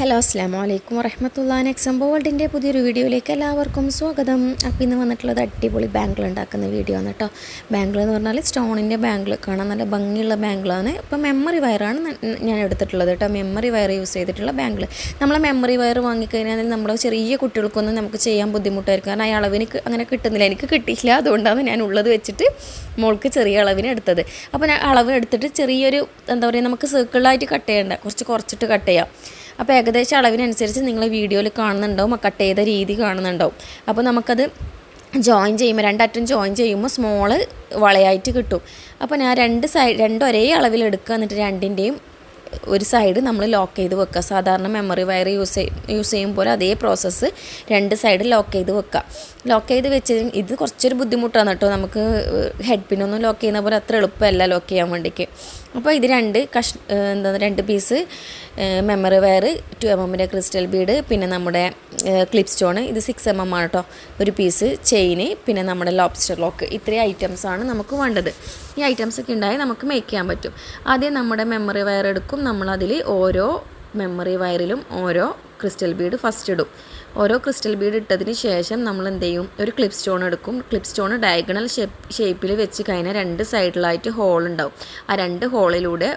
Hello അസ്സാം വലൈക്കും വറഹമത്തുള്ള നെക്സം വേൾഡിന്റെ പുതിയൊരു വീഡിയോയിലേക്ക് എല്ലാവർക്കും സ്വാഗതം. അപ്പോൾ ഇന്ന് വന്നിട്ടുള്ളത് അടിപൊളി ബാങ്കിൾ ഉണ്ടാക്കുന്ന വീഡിയോ ആണ് കേട്ടോ ബാങ്കിൾ എന്ന് പറഞ്ഞാൽ സ്റ്റോണിന്റെ ബാങ്കിൾ കാണാൻ നല്ല ഭംഗിയുള്ള ബാങ്കിളാണ് ഇപ്പോൾ മെമ്മറി വയറാണ് ഞാൻ എടുത്തിട്ടുള്ളത് കേട്ടോ മെമ്മറി വയർ യൂസ് ചെയ്തിട്ടുള്ള ബാങ്കിൾ നമ്മൾ മെമ്മറി വയർ വാങ്ങിക്കഴിഞ്ഞാൽ നമ്മൾ ചെറിയ കുട്ടികൾക്കൊന്നും നമുക്ക് ചെയ്യാൻ ബുദ്ധിമുട്ടായിരിക്കും. കാരണം ആ അളവിന് അങ്ങനെ കിട്ടുന്നില്ല. എനിക്ക് കിട്ടിയില്ല. അതുകൊണ്ടാണ് ഞാൻ ഉള്ളത് വെച്ചിട്ട് മോൾക്ക് ചെറിയ അളവിന് എടുത്തത്. അപ്പോൾ ഞാൻ അളവ് എടുത്തിട്ട് ചെറിയൊരു എന്താ പറയുക നമുക്ക് സർക്കിളായിട്ട് കട്ട് ചെയ്യേണ്ട കുറച്ച് കുറച്ചിട്ട് കട്ട് ചെയ്യാം. അപ്പോൾ ഏകദേശം അളവിനനുസരിച്ച് നിങ്ങൾ വീഡിയോയിൽ കാണുന്നുണ്ടാവും കട്ട് ചെയ്ത രീതി കാണുന്നുണ്ടാവും. അപ്പോൾ നമുക്കത് ജോയിൻ ചെയ്യുമ്പോൾ രണ്ടറ്റം ജോയിൻ ചെയ്യുമ്പോൾ സ്മോൾ വളയായിട്ട് കിട്ടും. അപ്പോൾ ഞാൻ രണ്ട് സൈഡ് രണ്ടും ഒരേ അളവിൽ എടുക്കുക എന്നിട്ട് രണ്ടിന്റെയും ഒരു സൈഡ് നമ്മൾ ലോക്ക് ചെയ്ത് വെക്കുക സാധാരണ മെമ്മറി വയർ യൂസ് യൂസ് ചെയ്യും പോലെ അതേ പ്രോസസ്സ് രണ്ട് സൈഡ് ലോക്ക് ചെയ്ത് വെക്കുക ലോക്ക് ചെയ്ത് വെച്ച് ഇത് കുറച്ചൊരു ബുദ്ധിമുട്ടാണ് കേട്ടോ നമുക്ക് ഹെഡ് പിന്നൊന്നും ലോക്ക് ചെയ്യുന്ന പോലെ അത്ര എളുപ്പമല്ല ലോക്ക് ചെയ്യാൻ വേണ്ടിക്ക്. അപ്പോൾ ഇത് രണ്ട് കഷ് എന്താ രണ്ട് piece memory wire two M എമ്മിന്റെ ക്രിസ്റ്റൽ ബീഡ് പിന്നെ നമ്മുടെ ക്ലിപ്പ് സ്റ്റോൺ ഇത് സിക്സ് എം എം ആണ് കേട്ടോ ഒരു പീസ് ചെയിന് പിന്നെ നമ്മുടെ ലോബ്സ്റ്റർ ലോക്ക് ഇത്രയും ഐറ്റംസാണ് നമുക്ക് വേണ്ടത്. ഈ ഐറ്റംസ് ഒക്കെ ഉണ്ടായി നമുക്ക് മേക്ക് ചെയ്യാൻ പറ്റും. ആദ്യം നമ്മുടെ മെമ്മറി വയർ എടുക്കും. നമ്മളതിൽ ഓരോ മെമ്മറി വയറിലും ഓരോ ക്രിസ്റ്റൽ ബീഡ് ഫസ്റ്റ് ഇടും. ഓരോ ക്രിസ്റ്റൽ ബീഡ് ഇട്ടതിന് ശേഷം നമ്മൾ എന്ത് ചെയ്യും? ഒരു ക്ലിപ്പ് സ്റ്റോൺ എടുക്കും. ക്ലിപ്പ് സ്റ്റോൺ ഡയഗണൽ ഷേപ്പ് ഷേപ്പിൽ വെച്ച് കഴിഞ്ഞാൽ രണ്ട് സൈഡിലായിട്ട് ഹോൾ ഉണ്ടാവും. ആ രണ്ട് ഹോളിലൂടെ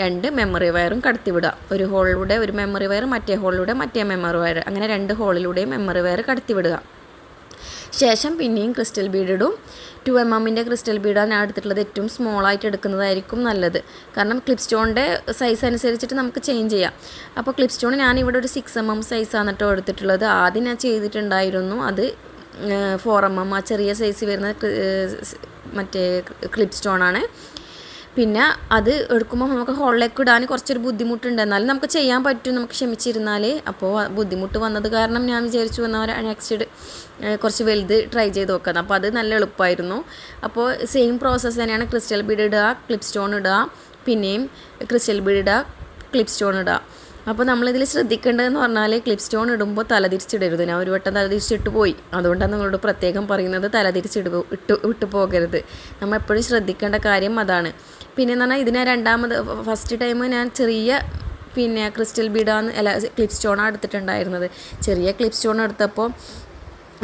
രണ്ട് മെമ്മറി വയറും കടത്തിവിടുക ഒരു ഹോളിലൂടെ ഒരു മെമ്മറി വയർ മറ്റേ ഹോളിലൂടെ മറ്റേ മെമ്മറി വയർ അങ്ങനെ രണ്ട് ഹോളിലൂടെയും മെമ്മറി വയർ കടത്തിവിടുക ശേഷം പിന്നെയും ക്രിസ്റ്റൽ ബീഡ് ഇടും. ടു എം എമ്മിന്റെ ക്രിസ്റ്റൽ ബീഡാണ് ഞാൻ എടുത്തിട്ടുള്ളത്. ഏറ്റവും സ്മോൾ ആയിട്ട് എടുക്കുന്നതായിരിക്കും നല്ലത്. കാരണം ക്ലിപ്പ് സ്റ്റോണിന്റെ സൈസ് അനുസരിച്ചിട്ട് നമുക്ക് ചേഞ്ച് ചെയ്യാം. അപ്പോൾ ക്ലിപ്പ് സ്റ്റോൺ ഞാൻ ഇവിടെ ഒരു സിക്സ് എം എം സൈസാണ് കേട്ടോ എടുത്തിട്ടുള്ളത്. ആദ്യം ഞാൻ ചെയ്തിട്ടുണ്ടായിരുന്നു അത് ഫോർ എം എം ആ ചെറിയ സൈസ് വരുന്ന മറ്റേ ക്ലിപ്പ് സ്റ്റോണാണ് പിന്നെ അത് എടുക്കുമ്പോൾ നമുക്ക് ഹോളിലേക്ക് ഇടാൻ കുറച്ചൊരു ബുദ്ധിമുട്ടുണ്ട്. എന്നാലും നമുക്ക് ചെയ്യാൻ പറ്റും. നമുക്ക് ക്ഷമിച്ചിരുന്നാൽ അപ്പോൾ ബുദ്ധിമുട്ട് വന്നത് കാരണം ഞാൻ വിചാരിച്ചു ഒരു നെക്സ്റ്റ് കുറച്ച് വലുത് ട്രൈ ചെയ്ത് നോക്കാം അപ്പോൾ അത് നല്ല എളുപ്പമായിരുന്നു അപ്പോൾ സെയിം പ്രോസസ്സ് തന്നെയാണ് ക്രിസ്റ്റൽ ബീഡ് ഇടുക ക്ലിപ്പ് സ്റ്റോൺ ഇടുക പിന്നെയും ക്രിസ്റ്റൽ ബീഡ് ഇടുക ക്ലിപ്പ് സ്റ്റോൺ ഇടുക. അപ്പോൾ നമ്മളിതിൽ ശ്രദ്ധിക്കേണ്ടതെന്ന് പറഞ്ഞാൽ ക്ലിപ്പ് സ്റ്റോൺ ഇടുമ്പോൾ തലതിരിച്ചിടരുത് ഞാൻ ഒരു വട്ടം തലതിരിച്ചിട്ട് പോയി. അതുകൊണ്ടാണ് നിങ്ങളോട് പ്രത്യേകം പറയുന്നത് തലതിരിച്ചിട്ട് ഇട്ട് വിട്ടു പോകരുത്. നമ്മൾ എപ്പോഴും ശ്രദ്ധിക്കേണ്ട കാര്യം അതാണ്. പിന്നെ എന്ന് പറഞ്ഞാൽ ഇതിനെ രണ്ടാമത് ഫസ്റ്റ് ടൈം ഞാൻ ചെറിയ പിന്നെ ക്രിസ്റ്റൽ ബീഡാന്ന് അല്ല ക്ലിപ്പ് സ്റ്റോണാണ് എടുത്തിട്ടുണ്ടായിരുന്നത്. ചെറിയ ക്ലിപ്പ് സ്റ്റോൺ എടുത്തപ്പോൾ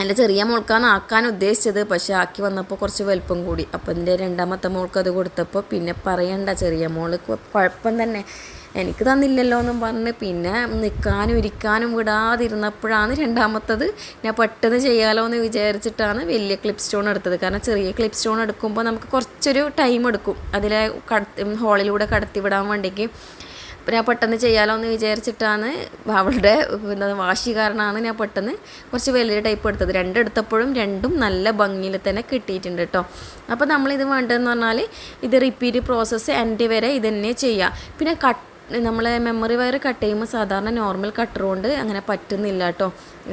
എന്റെ ചെറിയ മോൾക്കാണ് ആക്കാൻ ഉദ്ദേശിച്ചത് പക്ഷേ ആക്കി വന്നപ്പോൾ കുറച്ച് വലുപ്പം കൂടി. അപ്പോൾ എന്റെ രണ്ടാമത്തെ മോൾക്ക് അത് കൊടുത്തപ്പോൾ പിന്നെ പറയണ്ട ചെറിയ മോൾക്ക് കുഴപ്പം തന്നെ. എനിക്ക് തന്നില്ലല്ലോ എന്നും പറഞ്ഞ് പിന്നെ നിൽക്കാനും ഇരിക്കാനും വിടാതിരുന്നപ്പോഴാണ് രണ്ടാമത്തത് ഞാൻ പെട്ടെന്ന് ചെയ്യാലോ എന്ന് വിചാരിച്ചിട്ടാണ് വലിയ ക്ലിപ്പ് സ്റ്റോൺ എടുത്തത്. കാരണം ചെറിയ ക്ലിപ്പ് സ്റ്റോൺ എടുക്കുമ്പോൾ നമുക്ക് കുറച്ചൊരു ടൈം എടുക്കും. അതിലെ കടത്തി ഹോളിലൂടെ കടത്തി വിടാൻ വേണ്ടിക്ക്. ഞാൻ പെട്ടെന്ന് ചെയ്യാലോ എന്ന് വിചാരിച്ചിട്ടാണ് അവളുടെ എന്താ വാശി കാരണമാണ് ഞാൻ പെട്ടെന്ന് കുറച്ച് വലിയ ടൈപ്പ് എടുത്തത്. രണ്ടെടുത്തപ്പോഴും രണ്ടും നല്ല ഭംഗിയിൽ തന്നെ കിട്ടിയിട്ടുണ്ട് കേട്ടോ അപ്പോൾ നമ്മളിത് വേണ്ടതെന്ന് പറഞ്ഞാൽ ഇത് റിപ്പീറ്റ് പ്രോസസ്സ് എന്റെ വരെ ഇത് തന്നെ ചെയ്യുക പിന്നെ കട്ട് നമ്മളെ മെമ്മറി വയർ കട്ട് ചെയ്യുമ്പോൾ സാധാരണ നോർമൽ കട്ടർ കൊണ്ട് അങ്ങനെ പറ്റുന്നില്ല കേട്ടോ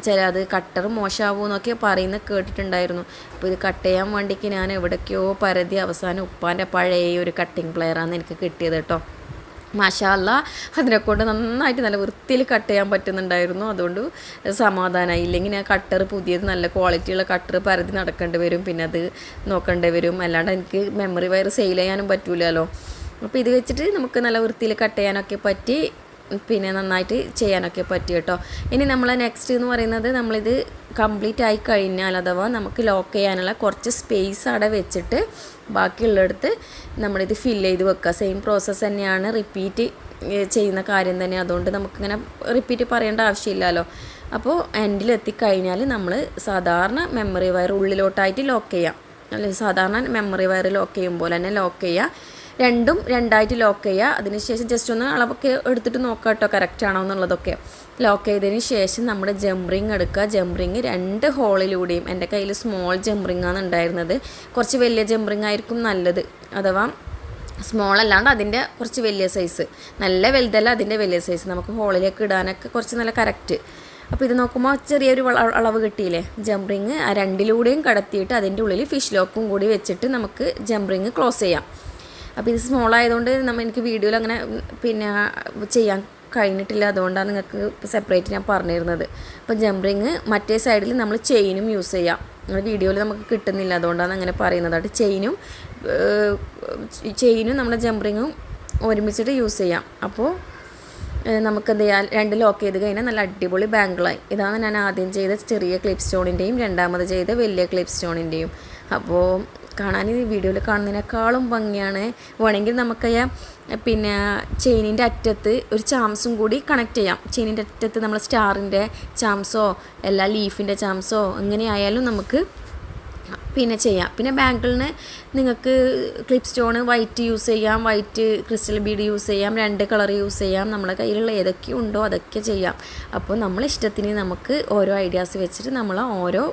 ചില അത് കട്ടർ മോശമാവും എന്നൊക്കെ പറയുന്ന കേട്ടിട്ടുണ്ടായിരുന്നു. അപ്പോൾ ഇത് കട്ട് ചെയ്യാൻ വേണ്ടിക്ക് ഞാൻ എവിടേക്കോ പരതി അവസാനം ഉപ്പാന്റെ പഴയ ഒരു കട്ടിങ് പ്ലെയറാണ് എനിക്ക് കിട്ടിയത് കേട്ടോ മാഷാല്ല അതിനെ കൊണ്ട് നന്നായിട്ട് നല്ല വൃത്തിയിൽ കട്ട് ചെയ്യാൻ പറ്റുന്നുണ്ടായിരുന്നു. അതുകൊണ്ട് സമാധാനമായി ഇല്ലെങ്കിൽ ഞാൻ കട്ടർ പുതിയത് നല്ല ക്വാളിറ്റിയുള്ള കട്ടർ പരതി നടക്കേണ്ടി വരും. പിന്നെ അത് നോക്കേണ്ടി വരും. അല്ലാണ്ട് എനിക്ക് മെമ്മറി വയർ സെയിൽ ചെയ്യാനും പറ്റൂലല്ലോ. അപ്പോൾ ഇത് വെച്ചിട്ട് നമുക്ക് നല്ല വൃത്തിയിൽ കട്ട് ചെയ്യാനൊക്കെ പറ്റി പിന്നെ നന്നായിട്ട് ചെയ്യാനൊക്കെ പറ്റി കേട്ടോ. ഇനി നമ്മൾ നെക്സ്റ്റ് എന്ന് പറയുന്നത് നമ്മളിത് കംപ്ലീറ്റ് ആയി കഴിഞ്ഞാൽ അഥവാ നമുക്ക് ലോക്ക് ചെയ്യാനുള്ള കുറച്ച് സ്പേസ് അവിടെ വെച്ചിട്ട് ബാക്കിയുള്ളിടത്ത് നമ്മളിത് ഫില്ല് ചെയ്ത് വെക്കുക. സെയിം പ്രോസസ്സ് തന്നെയാണ് റിപ്പീറ്റ് ചെയ്യുന്ന കാര്യം തന്നെ. അതുകൊണ്ട് നമുക്കിങ്ങനെ റിപ്പീറ്റ് പറയേണ്ട ആവശ്യമില്ലല്ലോ. അപ്പോൾ എൻഡിൽ എത്തിക്കഴിഞ്ഞാൽ നമ്മൾ സാധാരണ മെമ്മറി വയർ ഉള്ളിലോട്ടായിട്ട് ലോക്ക് ചെയ്യാം. അല്ലെങ്കിൽ സാധാരണ മെമ്മറി വയർ ലോക്ക് ചെയ്യുമ്പോൾ തന്നെ ലോക്ക് ചെയ്യുക. രണ്ടും രണ്ടായിട്ട് ലോക്ക് ചെയ്യുക. അതിനുശേഷം ജസ്റ്റ് ഒന്ന് അളവൊക്കെ എടുത്തിട്ട് നോക്കുക കേട്ടോ കറക്റ്റ് ആണോ എന്നുള്ളതൊക്കെ. ലോക്ക് ചെയ്തതിന് ശേഷം നമ്മൾ ജംറിങ് എടുക്കുക. ജംറിങ് രണ്ട് ഹോളിലൂടെയും എന്റെ കയ്യിൽ സ്മോൾ ജംറിങ്ങാണ് ഉണ്ടായിരുന്നത്. കുറച്ച് വലിയ ജംറിങ് ആയിരിക്കും നല്ലത്. അഥവാ സ്മോൾ അല്ലാണ്ട് അതിന്റെ കുറച്ച് വലിയ സൈസ് നല്ല വലുതല്ല അതിന്റെ വലിയ സൈസ് നമുക്ക് ഹോളിലേക്ക് ഇടാനൊക്കെ കുറച്ച് നല്ല കറക്റ്റ് അപ്പോൾ ഇത് നോക്കുമ്പോൾ ചെറിയൊരു അളവ് കിട്ടിയില്ലേ? ജംറിങ് ആ രണ്ടിലൂടെയും കടത്തിയിട്ട് അതിന്റെ ഉള്ളിൽ ഫിഷ് ലോക്കും കൂടി വെച്ചിട്ട് നമുക്ക് ജംറിങ് ക്ലോസ് ചെയ്യാം. അപ്പോൾ ഇത് സ്മോൾ ആയതുകൊണ്ട് നമ്മൾ എനിക്ക് വീഡിയോയിൽ അങ്ങനെ പിന്നെ ചെയ്യാൻ കഴിഞ്ഞിട്ടില്ല. അതുകൊണ്ടാണ് നിങ്ങൾക്ക് സെപ്പറേറ്റ് ഞാൻ പറഞ്ഞിരുന്നത്. അപ്പോൾ ജംറിങ് മറ്റേ സൈഡിൽ നമ്മൾ ചെയിനും യൂസ് ചെയ്യാം. വീഡിയോയിൽ നമുക്ക് കിട്ടുന്നില്ല. അതുകൊണ്ടാണ് അങ്ങനെ പറയുന്നത്. അത് ചെയിനും ചെയിനും നമ്മുടെ ജംറിങ്ങും ഒരുമിച്ചിട്ട് യൂസ് ചെയ്യാം. അപ്പോൾ നമുക്കെന്ത് ചെയ്യാം രണ്ട് ലോക്ക് ചെയ്ത് കഴിഞ്ഞാൽ നല്ല അടിപൊളി ബാങ്കിളായി ഇതാണ് ഞാൻ ആദ്യം ചെയ്ത ചെറിയ ക്ലിപ്പ് സ്റ്റോണിന്റെയും രണ്ടാമത് ചെയ്ത വലിയ ക്ലിപ്പ് സ്റ്റോണിന്റെയും അപ്പോൾ കാണാൻ വീഡിയോയിൽ കാണുന്നതിനേക്കാളും ഭംഗിയാണ്. വേണമെങ്കിൽ നമുക്ക് പിന്നെ ചെയിനിന്റെ അറ്റത്ത് ഒരു ചാംസും കൂടി കണക്ട് ചെയ്യാം. ചെയിനിന്റെ അറ്റത്ത് നമ്മൾ സ്റ്റാറിന്റെ ചാംസോ എല്ലാ ലീഫിന്റെ ചാംസോ എങ്ങനെയായാലും നമുക്ക് പിന്നെ ചെയ്യാം. പിന്നെ ബാങ്കിളിന് നിങ്ങൾക്ക് ക്ലിപ്പ് സ്റ്റോൺ വൈറ്റ് യൂസ് ചെയ്യാം വൈറ്റ് ക്രിസ്റ്റൽ ബീഡ് യൂസ് ചെയ്യാം രണ്ട് കളർ യൂസ് ചെയ്യാം. നമ്മുടെ കയ്യിലുള്ള ഏതൊക്കെ ഉണ്ടോ അതൊക്കെ ചെയ്യാം. അപ്പോൾ നമ്മൾ ഇഷ്ടത്തിന് നമുക്ക് ഓരോ ഐഡിയാസ് വെച്ചിട്ട് നമ്മൾ ഓരോ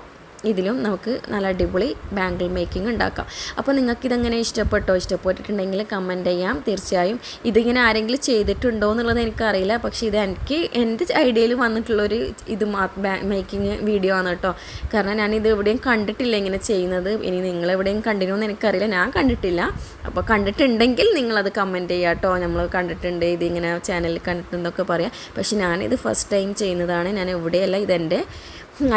ഇതിലും നമുക്ക് നല്ല അടിപൊളി ബാങ്കിൾ മേക്കിംഗ് ഉണ്ടാക്കാം. അപ്പോൾ നിങ്ങൾക്ക് ഇതെങ്ങനെ ഇഷ്ടപ്പെട്ടോ? ഇഷ്ടപ്പെട്ടിട്ടുണ്ടെങ്കിൽ കമന്റ് ചെയ്യാം. തീർച്ചയായും ഇതിങ്ങനെ ആരെങ്കിലും ചെയ്തിട്ടുണ്ടോ എന്നുള്ളത് എനിക്കറിയില്ല. പക്ഷേ ഇത് എനിക്ക് എന്റെ ഐഡിയയിൽ വന്നിട്ടുള്ളൊരു ഇത് മേക്കിംഗ് വീഡിയോ ആണ് കേട്ടോ. കാരണം ഞാനിത് എവിടെയും കണ്ടിട്ടില്ല ഇങ്ങനെ ചെയ്യുന്നത്. ഇനി നിങ്ങൾ എവിടെയും കണ്ടിരുമോ എന്ന് എനിക്കറിയില്ല. ഞാൻ കണ്ടിട്ടില്ല. അപ്പോൾ കണ്ടിട്ടുണ്ടെങ്കിൽ നിങ്ങളത് കമന്റ് ചെയ്യുക കേട്ടോ. നമ്മൾ കണ്ടിട്ടുണ്ട് ഇതിങ്ങനെ ചാനലിൽ കണ്ടിട്ടുണ്ടെന്നൊക്കെ പറയാം. പക്ഷേ ഞാനിത് ഫസ്റ്റ് ടൈം ചെയ്യുന്നതാണ്. ഞാൻ എവിടെയല്ല ഇതെന്റെ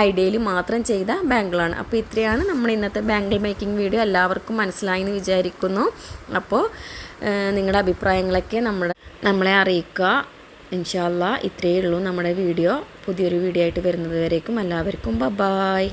ഐഡിയയിൽ മാത്രം ചെയ്ത ബാങ്കിളാണ്. അപ്പോൾ ഇത്രയാണ് നമ്മൾ ഇന്നത്തെ ബാങ്കിൾ മേക്കിംഗ് വീഡിയോ. എല്ലാവർക്കും മനസ്സിലായി എന്ന് വിചാരിക്കുന്നു. അപ്പോൾ നിങ്ങളുടെ അഭിപ്രായങ്ങളൊക്കെ നമ്മൾ നമ്മളെ അറിയിക്കുക. ഇൻഷാല്ല ഇത്രയേ ഉള്ളൂ നമ്മുടെ വീഡിയോ. പുതിയൊരു വീഡിയോ ആയിട്ട് വരുന്നത് വരേക്കും. എല്ലാവർക്കും ബ ബായ്